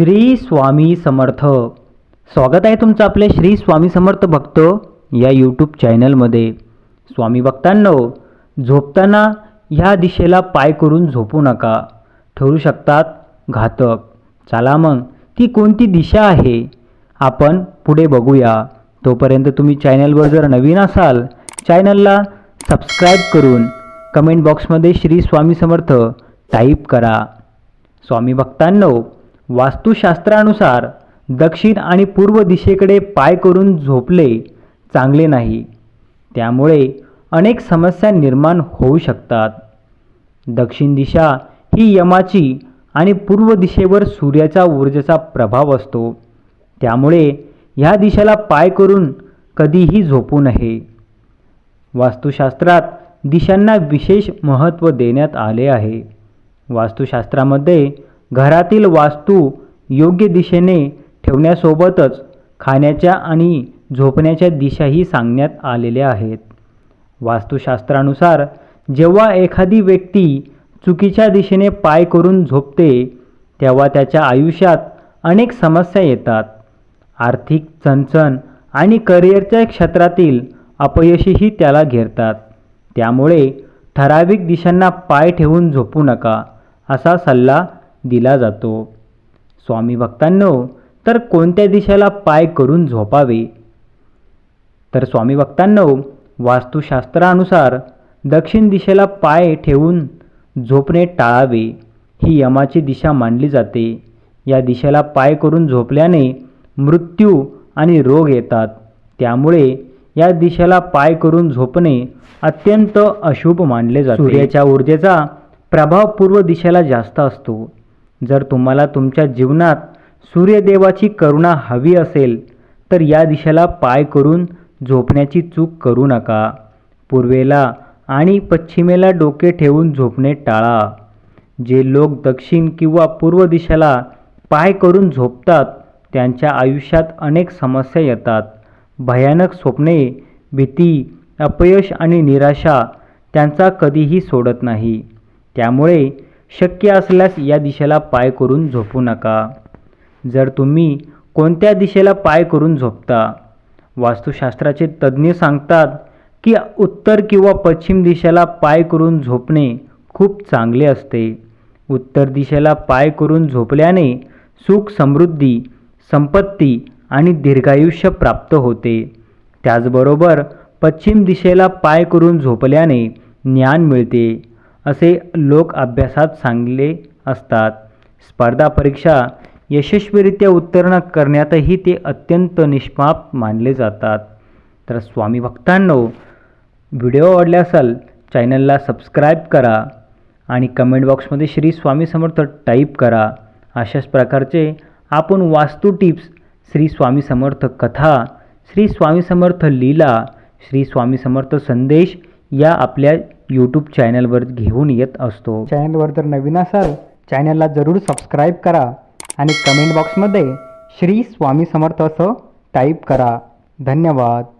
श्री स्वामी समर्थ. स्वागत आहे तुमचं आपल्या श्री स्वामी समर्थ भक्त या यूट्यूब चॅनलमध्ये स्वामी भक्तांनो झोपताना ह्या दिशेला पाय करून झोपू नका. ठरू शकतात घातक. चला मग ती कोणती दिशा आहे? आपण पुढे बघूया. तोपर्यंत तुम्ही चॅनलवर जर नवीन असाल चॅनलला सबस्क्राईब करून कमेंट बॉक्समध्ये श्री स्वामी समर्थ टाईप करा. स्वामी भक्तांनो वास्तुशास्त्रानुसार दक्षिण आणि पूर्व दिशेकडे पाय करून झोपले चांगले नाही. त्यामुळे अनेक समस्या निर्माण होऊ शकतात. दक्षिण दिशा ही यमाची आणि पूर्व दिशेवर सूर्याचा ऊर्जेचा प्रभाव असतो. त्यामुळे ह्या दिशेला पाय करून कधीही झोपू नये. वास्तुशास्त्रात दिशांना विशेष महत्त्व देण्यात आले आहे. वास्तुशास्त्रामध्ये घरातील वास्तू योग्य दिशेने ठेवण्यासोबतच खाण्याच्या आणि झोपण्याच्या दिशाही सांगण्यात आलेल्या आहेत. वास्तुशास्त्रानुसार जेव्हा एखादी व्यक्ती चुकीच्या दिशेने पाय करून झोपते तेव्हा त्याच्या आयुष्यात अनेक समस्या येतात. आर्थिक चणचण आणि करिअरच्या क्षेत्रातील अपयशीही त्याला घेरतात. त्यामुळे ठराविक दिशांना पाय ठेवून झोपू नका असा सल्ला दिला जातो. स्वामी भक्तांनो तर कोणत्या दिशेला पाय करून झोपावे? तर स्वामी भक्तांनो वास्तुशास्त्रानुसार दक्षिण दिशेला पाय ठेवून झोपणे टाळावे. ही यमाची दिशा मानली जाते. या दिशेला पाय करून झोपल्याने मृत्यू आणि रोग येतात. त्यामुळे या दिशेला पाय करून झोपणे अत्यंत अशुभ मानले जाते. सूर्याच्या ऊर्जेचा प्रभाव पूर्व दिशेला जास्त असतो. जर तुम्हाला तुमच्या जीवनात सूर्यदेवाची करुणा हवी असेल तर या दिशेला पाय करून झोपण्याची चूक करू नका. पूर्वेला आणि पश्चिमेला डोके ठेवून झोपणे टाळा. जे लोक दक्षिण किंवा पूर्व दिशेला पाय करून झोपतात त्यांच्या आयुष्यात अनेक समस्या येतात. भयानक स्वप्ने भीती अपयश आणि निराशा त्यांचा कधीही सोडत नाही. त्यामुळे शक्य असल्यास या दिशेला पाय करून झोपू नका. जर तुम्ही कोणत्या दिशेला पाय करून झोपता? वास्तुशास्त्राचे तज्ज्ञ सांगतात की उत्तर किंवा पश्चिम दिशेला पाय करून झोपणे खूप चांगले असते. उत्तर दिशेला पाय करून झोपल्याने सुख समृद्धी संपत्ती आणि दीर्घायुष्य प्राप्त होते. त्याचबरोबर पश्चिम दिशेला पाय करून झोपल्याने ज्ञान मिळते. असे लोक अभ्यासात सांगले असतात. स्पर्धा परीक्षा यशस्वीरित्या उत्तीर्ण करण्यातही ते अत्यंत निष्पाप मानले जातात. तर स्वामी भक्तांनो व्हिडिओ आवडले असाल चॅनलला सबस्क्राईब करा आणि कमेंट बॉक्समध्ये श्री स्वामी समर्थ टाईप करा. अशाच प्रकारचे आपण वास्तू टिप्स श्री स्वामी समर्थ कथा श्री स्वामी समर्थ लीला श्री स्वामी समर्थ संदेश या आपल्या यूट्यूब चॅनलवर घेऊन येत असतो. चॅनलवर जर नवीन असाल चॅनलला जरूर सबस्क्राईब करा आणि कमेंट बॉक्समध्ये श्री स्वामी समर्थ असं टाईप करा. धन्यवाद.